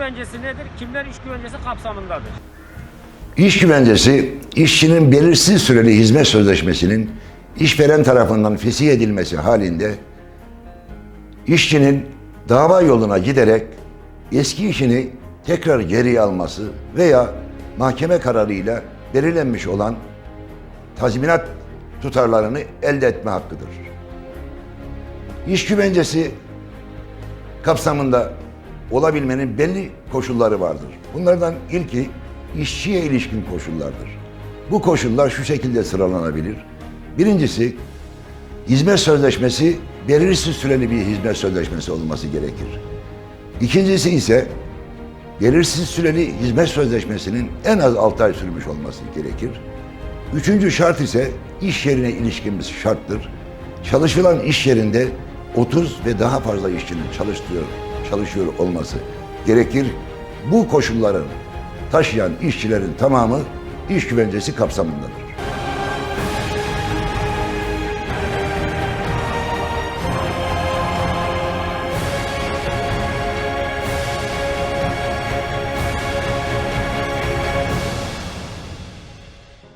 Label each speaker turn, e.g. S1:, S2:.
S1: güvencesi nedir? Kimler iş güvencesi kapsamındadır?
S2: İş güvencesi, işçinin belirsiz süreli hizmet sözleşmesinin işveren tarafından fesih edilmesi halinde işçinin dava yoluna giderek eski işini tekrar geri alması veya mahkeme kararıyla belirlenmiş olan tazminat tutarlarını elde etme hakkıdır. İş güvencesi kapsamında olabilmenin belli koşulları vardır. Bunlardan ilki işçiye ilişkin koşullardır. Bu koşullar şu şekilde sıralanabilir. Birincisi, hizmet sözleşmesi belirsiz süreli bir hizmet sözleşmesi olması gerekir. İkincisi ise belirsiz süreli hizmet sözleşmesinin en az 6 ay sürmüş olması gerekir. Üçüncü şart ise iş yerine ilişkin bir şarttır. Çalışılan iş yerinde 30 ve daha fazla işçinin çalıştırıyor, çalışıyor olması gerekir. Bu koşulların taşıyan işçilerin tamamı iş güvencesi kapsamındadır.